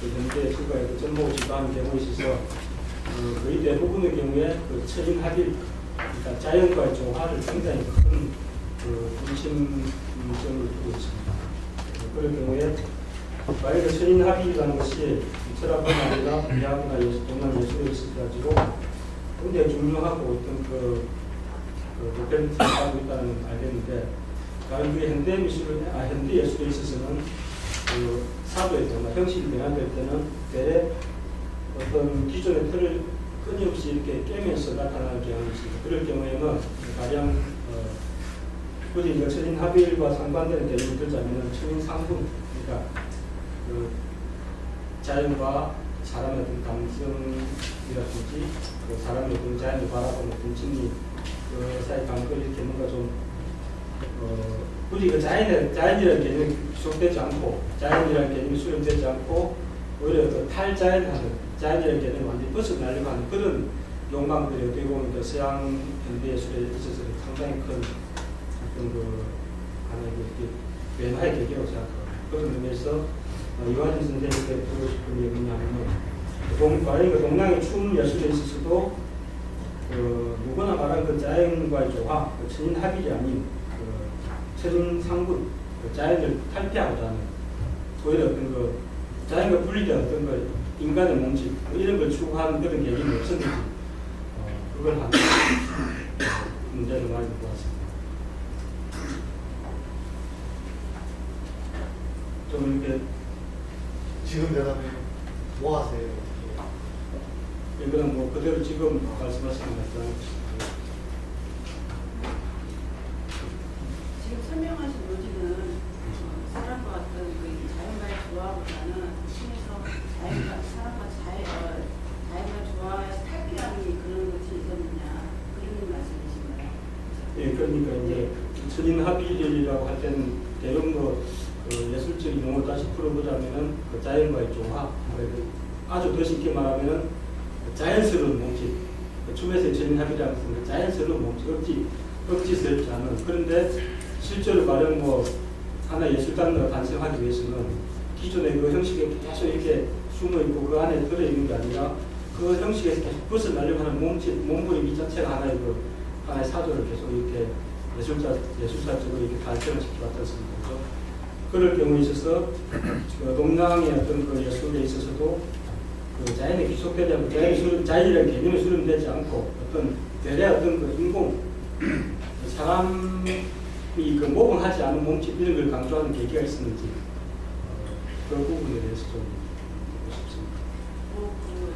그 현재 그 전목을 지도하는 경우에 있어서 어, 거의 대부분의 경우에 그 철인 합일, 그러니까 자연과의 조화를 상당히 큰그 중심점을 두고 있습니다. 어, 그런 경우에 과연 그 철인 합일이라는 것이 철학뿐 아니라 미학이나 예술, 동양 예술에 있어가지고 굉장히 중요하고 어떤 그, 그 목표를 하고 있다는 걸 알겠는데 과연 그 현대 미술, 아 현대 예술에 있어서는 그 경우 형식이 변화될 때는 대래 어떤 기존의 틀을 끊임없이 이렇게 깨면서 나타나는 경향이 있습니다. 그럴 경우에는 가령 어, 굳이 이제 천인 합일과 상관되는 개념을 들자면 천인 상분, 그러니까 그 자연과 사람의 어떤 감성이라든지 그 사람의 어떤 자연을 바라보는 어떤 진리 그 사이 관계를 이렇게 뭔가 좀 어, 굳이 그 자연의 자연이라는 개념이 수용되지 않고 자연이라는 개념이 수용되지 않고 오히려 그 탈자연하는 자연이라는 개념이 완전히 벗어나려고 하는 그런 욕망들이 어떻게 보면 그 서양 현대 예술에 있어서 상당히 큰 어떤 그 하나의 그 변화의 계기라고 생각합니다. 그런 의미에서 어, 이완희 선생님께 드리고 싶은 얘기 뭐냐면 동, 그 동양의 춤 예술에 있어서도 그 누구나 말한 그 자연과의 조화, 그 천인 합일이 아닌 그 천인 상분, 그 자연을 탈피하고자 하는 오히려 어떤 그 자연과 분리된 어떤 그 인간의 몸짓 뭐 이런 걸 추구하는 그런 개념이 없었는지 어, 그걸 하는 문제를 많이 보았습니다. 좀 이렇게 지금 대답해 뭐 하세요? 이거는 뭐 그대로 지금 말씀하신 것처럼 지금 설명하신 요지는 어, 사람과 어떤 그 자연과의 조화보다는 심해서 자연과 사람과 자연, 어, 자연과 조화에서 탈피하는 그런 것이 있었느냐 그런 말씀이신가요? 예, 그러니까 이제 천인 합일이라고 할 때는 대형 뭐그 예술적인 용어를 다시 풀어보자면은 그 자연과의 조화, 그 아주 더 쉽게 말하면은 그 자연스러운 몸짓, 그 춤에서의 합일이라는 것은 그 자연스러운 몸짓, 억지, 억지스럽지 않은. 그런데 실제로 말하면 뭐 하나 예술 장르가 탄생하기 위해서는 기존의 그 형식에 계속 이렇게 숨어 있고 그 안에 들어 있는 게 아니라 그 형식에서 계속 벗어나려고 하는 몸짓, 몸부림 이 자체가 하나의 그 하나의 사조를 계속 이렇게 예술자, 예술사적으로 이렇게 발전을 않습니까? 그죠? 그럴 경우에 있어서 그 동양의 어떤 그 예술에 있어서도 그 자연에 귀속되지 않고 자연의 자연이라는 개념에 수렴되지 않고 어떤 대래 어떤 그 인공 사람이 그 모범하지 않은 몸짓 이런 걸 강조하는 계기가 있었는지 어, 그 부분에 대해서 좀 듣고 싶습니다. 뭐, 그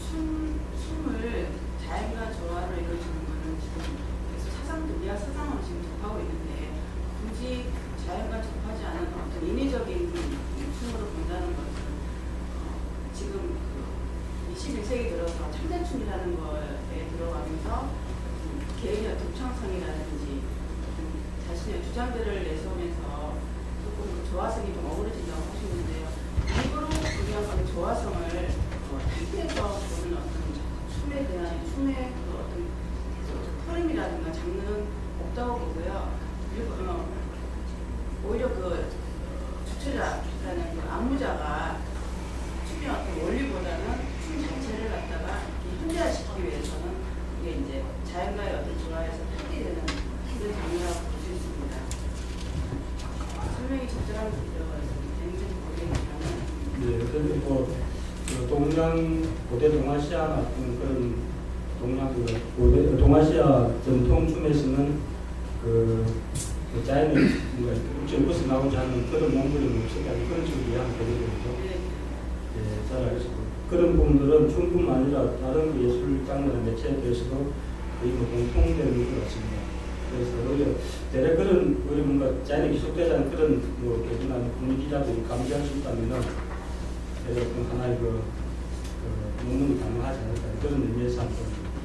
춤, 춤을 자연과 조화로 이루어지는 거는 지금 계속 사상들, 미학 사상으로 지금 접하고 있는데 굳이 자연과 접하지 않은 어떤 인위적인 춤으로 본다는 것은 어, 지금 그 21세기 들어서 창작춤이라는 거에 들어가면서 음, 개인의 독창성이라든지 음, 자신의 주장들을 내세우면서 조금 그 조화성이 좀 어그러진다고 하시는데요. 일부러 우리가 그 조화성을 어, 탈피해서 보는 어떤 춤에 대한 춤의 그 어떤 흐름이라든가 장르는 없다고 보고요. 오히려 그 어, 주체자라는 그 안무자가 춤의 어떤 원리보다는 춤 자체를 갖다가 이렇게 현대화시키기 위해서는 이게 이제 자연과의 어떤 조화에서 탈피되는 그런 장르라고 볼 수 있습니다. 설명이 적절한 되는지 모르겠지만 네, 그런데 뭐, 그 동양, 고대 동아시아 같은 그런 동양, 그 고대, 동아시아 전통 춤에서는 그, 그 자연을 뭔가 육체를 벗어나오지 않는 그런 몸부림을 없었다는 그런 식으로 이해하면 되겠죠. 네. 예, 잘 알겠습니다. 그런 부분들은 춤뿐만 아니라 다른 그 예술 장르나 매체에 대해서도 거의 뭐 공통되는 것 같습니다. 그래서 오히려 대략 그런 우리 뭔가 자연에 기속되지 않은 그런 뭐 개구나 분위기라도 감지할 수 있다면은 대략 그 하나의 그, 그 논문이 가능하지 않을까 그런 의미에서 한번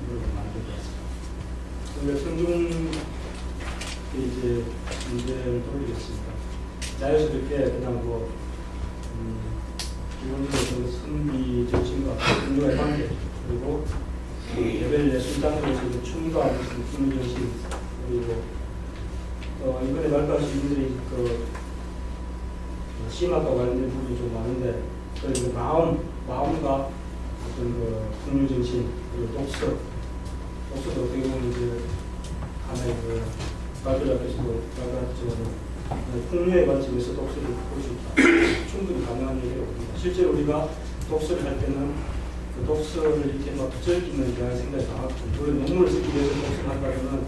이걸. 우리가 성중 이제 문제를 돌리겠습니다. 자연스럽게 그냥 뭐 음, 기본적으로 선비 정신과 분류의 관계 그리고 그 개별 예술장으로서도 춤과 무슨 분류 정신 그리고 어, 이번에 발표하신 분들이 그 심화과 관련된 부분이 좀 많은데 독서, 독서도 어떻게 보면 이제 하나의 그 가져라께서도 나가지만 풍류의 관점에서 독서를 볼 수 있다. 충분히 가능한 봅니다. 실제로 우리가 독서를 할 때는 그 독서를 이렇게 막 즐기는 대한 생각이 강하고 그런 논문을 쓰기 위해서 독서를 한다면은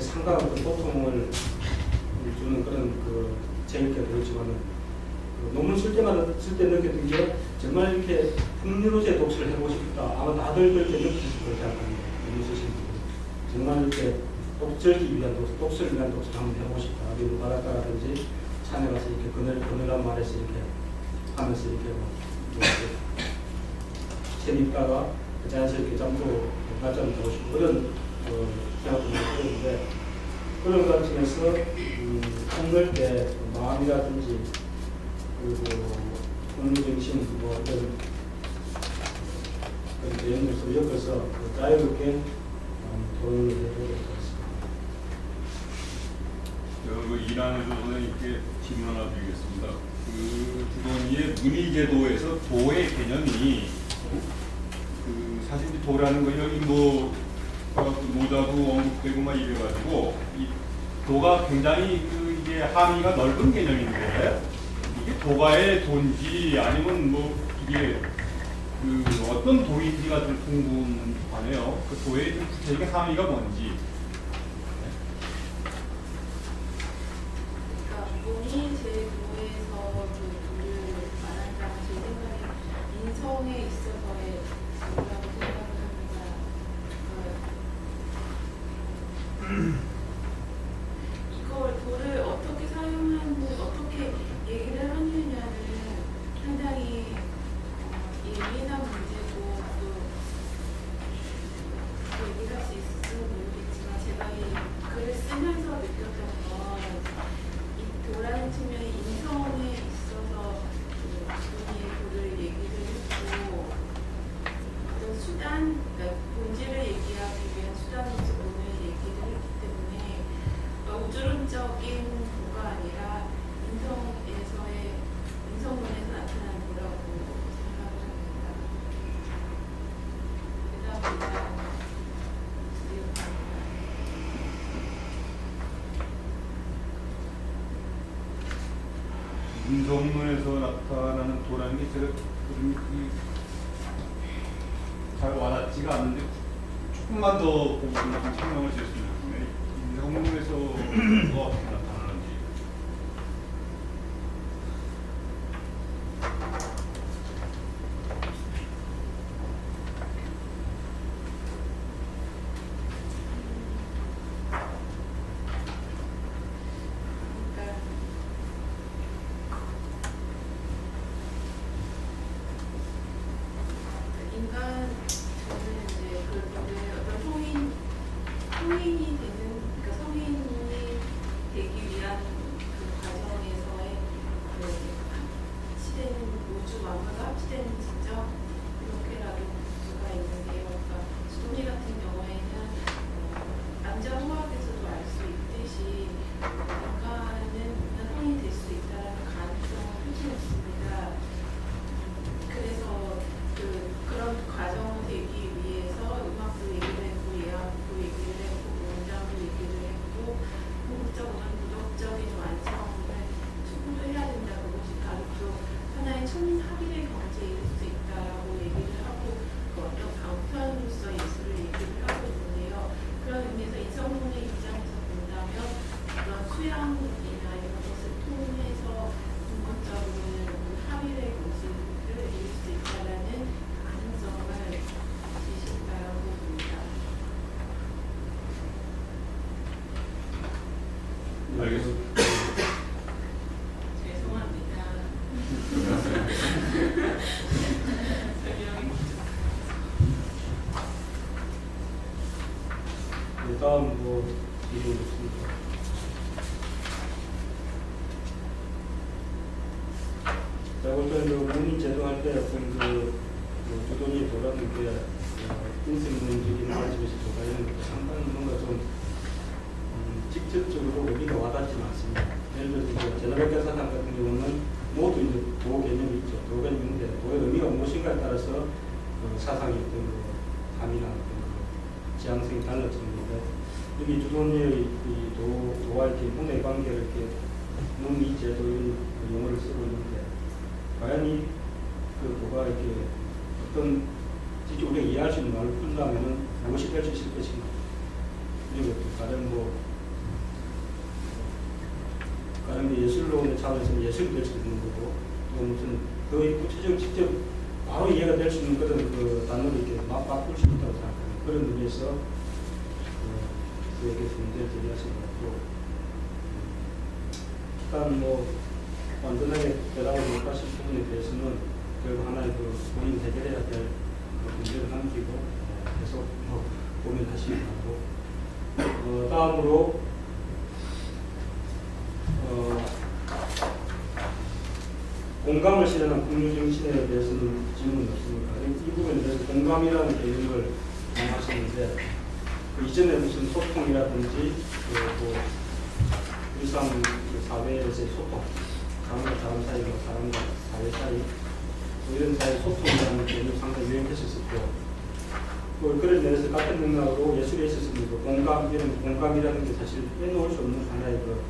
상당한 그 고통을 주는 그런 그 재밌게 되었지만은 그 논문 쓸 때마다 쓸 때 느꼈던 게 정말 이렇게 풍류로제 독서를 해보고 싶다. 아마 다들 그렇게 느끼실 거라고. 논문 쓰시는 분들. 정말 이렇게 독 즐기기 위한 독서, 독서를 위한 독서를 한번 해보고 싶다. 그리고 바닷가라든지 산에 가서 이렇게 그늘, 그늘한 말에서 이렇게 하면서 이렇게 뭐 이렇게 재밌다가 자연스럽게 잠도 낮잠 자고 싶고 그런 어, 생각도 들었는데 그런 관점에서 음, 읽을 때 마음이라든지 그리고 공부정신 뭐 이런 그런 내용들도 엮어서 그 자유롭게 음, 토론을 해보도록 하겠습니다. 그 이란에 저는 이렇게 질문 하나 드리겠습니다. 그 주동이의 문의제도에서 도의 개념이 그 사실 이 도라는 거 여기 뭐 어, 그 모자도 언급되고 막 이래가지고 이 도가 굉장히 그 이게 함의가 넓은 개념인데 이게 도가의 돈지 아니면 뭐 이게 그 어떤 도인지가 좀 궁금하네요. 그 도의 좀 구체적인 함의가 뭔지. 그러니까 본인 제도에서 그 돈을 말한다면 제 생각에 인성에 있어서의 제도라고 생각을 합니다. 그 이걸 돌을 어떻게 사용하는 어떻게 얘기를 하느냐는 상당히 어, 예민한 문제고 또 얘기를 할 수 있을지는 모르겠지만 제가 이 글을 쓰면서 느꼈던 건이 도라는 측면이 인성에 있어서 그 본인의 도를 얘기를 했고 어떤 수단, 그러니까 본질을 얘기하기 위한 수단으로서 오늘 얘기를 했기 때문에 어, 우주론적인 도가 아니라 인성에서의 인성론에서 나타난 도라고 생각을 합니다. 그다음에 인성론에서 나타나는 도라는 게 제가 그잘 와닿지가 않는데 조금만 더좀 설명을 주셨으면 좋겠네요. 인성론에서 뭐가 어떻게 나타나는지. 그러니까 인간 저는 이제 그 근데 어떤 성인 성인이 되는 그러니까 성인이 되기 위한 그 과정에서의 그 합치되는 우주 만물과 합치되는 지점 이렇게라도 볼 수가 있는데요. 그러니까 수동이 같은 경우에는 어, 남자 화학에서도 알 수 있듯이 인간은 성인이 될 수 있다는 가능성을 펼쳐냈습니다. 그래서 그 그런 과정을 되기 위해서 음악도 얘기를 했고 예학도 얘기를 했고 문장도 얘기를 했고 궁극적으로는 도덕적인 완성을 추구해야 된다. 그것이 바로 또 하나의 천합일의 경제에 이를 수 있다라고 얘기를 하고 그 어떤 방편으로서 예술을 얘기를 하고 있는데요. 그런 의미에서 이성문의 입장에서 본다면 그런 수양이나 이런 것을 통해서 궁극적으로는 합일의 모습을 이룰 수 있다라는 가능성을 지신다라고 봅니다. 알겠습니다. 죄송합니다. 설명이 네, 다음 뭐 질문 있습니까? 제가 볼 때는 그 문인 제도할 때 어떤 그, 그 주돈이 돌아는 게 어, 인생론적인 관점에서 돌아가는 게 상당히 뭔가 좀 음, 직접적으로 의미가 와닿지는 않습니다. 예를 들어서 이제 제나백과 사상 같은 경우는 모두 이제 도 개념이 있죠. 도 개념이 있는데 도의 의미가 무엇인가에 따라서 어, 사상이 어떤 그 함이나 어떤 그 지향성이 달라지는데 여기 이 도, 도와 이렇게 문의 관계를 이렇게 문의 제도 이런 그 용어를 쓰고 있는데 과연 이 그 도가 이렇게 어떤 진짜 우리가 이해할 수 있는 말을 풀자면은 무엇이 될 수 있을 것인가 그리고 또 다른 뭐 다른 게 예술론의 차원에서는 예술이 될 수 있는 거고 또 무슨 거의 구체적 직접 바로 이해가 될 수 있는 그런 그 단어를 이렇게 막 바꿀 수 있다고 생각합니다. 그런 의미에서 어, 그에게서 문제를 제기하신 것 같고 일단 뭐 완전하게 대답을 못 하실 부분에 대해서는 결국 하나의 그 본인 해결해야 될그 문제를 남기고 어, 계속 뭐 고민하시기 바라고 어, 다음으로 어, 공감을 실현한 국민 정신에 대해서는 질문 없습니까? 이, 이 부분에 대해서 공감이라는 개념을 말하시는데 그 이전에 무슨 소통이라든지 그, 뭐 일상 그 사회에서의 소통, 사람과 사람 사이, 뭐 사람과 사회 사이 뭐 이런 사이 소통이라는 개념이 상당히 유행했었고 뭐 그런 면에서 같은 맥락으로 예술에 있어서는 그 공감 이런 공감이라는 게 사실 빼놓을 수 없는 하나의 그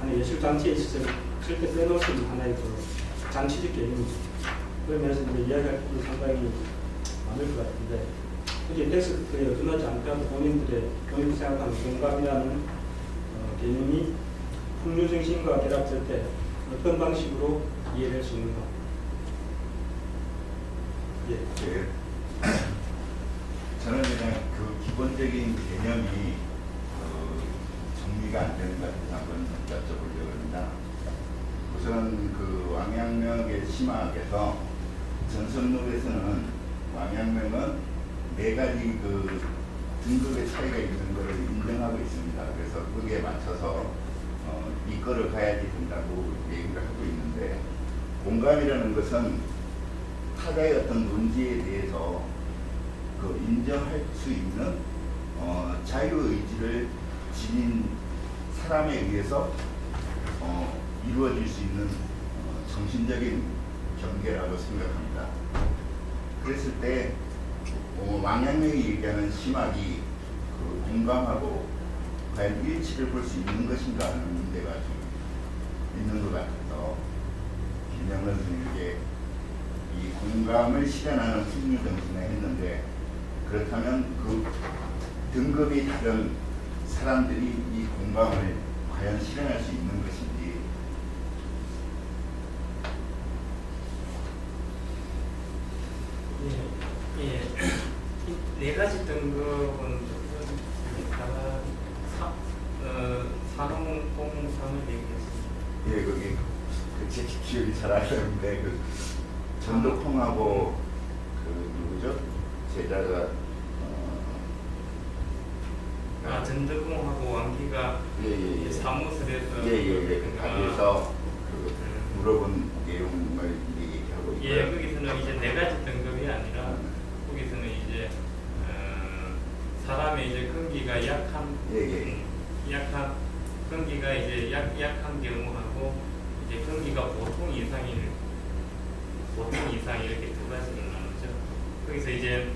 하나의 예술 장치에 있어서 절대 빼놓을 수 있는 하나의 그 장치적 개념입니다. 그런 면에서 이제 이야기할 부분이 상당히 많을 것 같은데 굳이 텍스트에 어긋나지 않더라도 본인들의 본인이 생각하는 공감이라는 어, 개념이 풍류정신과 결합될 때 어떤 방식으로 이해될 수 있는가? 예. 예. 저는 그냥 그 기본적인 개념이 어, 정리가 안 되는 것 같아서 한번 여쭤보려고 합니다. 우선 그 왕양명의 심화학에서 전선록에서는 왕양명은 네 가지 그 등급의 차이가 있는 것을 인정하고 있습니다. 그래서 거기에 맞춰서 어, 이끌어 가야지 된다고 얘기를 하고 있는데 공감이라는 것은 타자의 어떤 논지에 대해서 그 인정할 수 있는 어, 자유의지를 지닌 사람에 의해서 어, 이루어질 수 있는 어, 정신적인 경계라고 생각합니다. 그랬을 때 어, 왕양명이 얘기하는 심학이 그 공감하고 과연 일치를 볼 수 있는 것인가 하는 문제가 좀 있는 것 같아서 김영은 선생님께 이 공감을 실현하는 승리 정신을 했는데 그렇다면 그 등급이 다른 사람들이 이 공감을 과연 실현할 수 있는 것인지 예, 예. 이네 가지 등급은 다가 사, 어, 산업공상을 얘기했습니다. 예 거기 그제 나는데 그 전도콩하고 그 누구죠 제자가 어, 아, 전덕공하고 왕기가 예예 예 사무실에서 예예예 그 가게에서 그 음. 물어본 내용을 얘기하고 있고요. 예, 거기서는 이제 네 가지 등급이 아니라 거기서는 이제 어, 사람의 이제 근기가 약한 예, 예. 음, 약한 근기가 이제 약 약한 경우하고 보통 이상인 보통 이상 이렇게 두 가지로 나누죠. 거기서 이제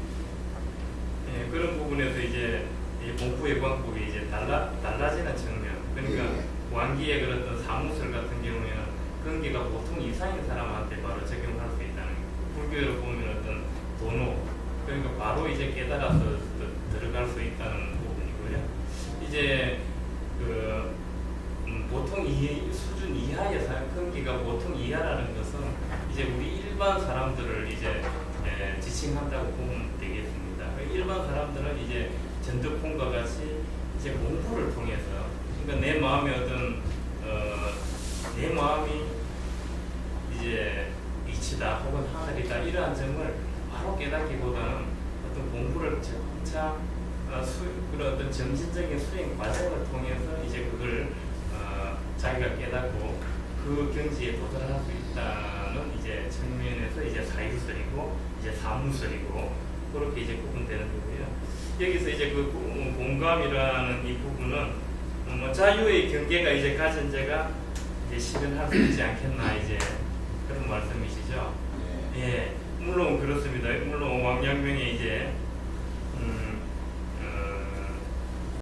예, 그런 부분에서 이제 이 공부 예방법이 이제 달라 달라지는 측면. 그러니까 예. 그런 어떤 사무설 같은 경우에는 근기가 보통 이상인 사람한테 바로 적용할 수 있다는 거예요. 불교를 보면 어떤 도노 그러니까 바로 이제 깨달아서 드- 들어갈 수 있다는 부분이고요. 이제 그 음, 보통 이 수준 이하의 사 근기가 보통 이하라는 것은 이제 우리 일반 사람들을 이제 에, 지칭한다고 보면 되겠습니다. 일반 사람들은 이제 전득폰과 같이 이제 공부를 통해서 그러니까 내 마음의 어떤 어, 내 마음이 이제 이치다 혹은 하늘이다 이러한 점을 바로 깨닫기보다는 어떤 공부를 점차 어, 수, 그런 어떤 정신적인 수행 과정을 통해서 이제 자기가 깨닫고 그 경지에 도달할 수 있다는 이제 측면에서 이제 사유설이고 이제 사무설이고 그렇게 이제 구분되는 거고요. 여기서 이제 그 공- 공감이라는 이 부분은 어, 뭐 자유의 경계가 이제 가진 자가 이제 실현할 수 있지 않겠나 이제 그런 말씀이시죠. 예. 예, 물론 그렇습니다. 물론 왕양명의 이제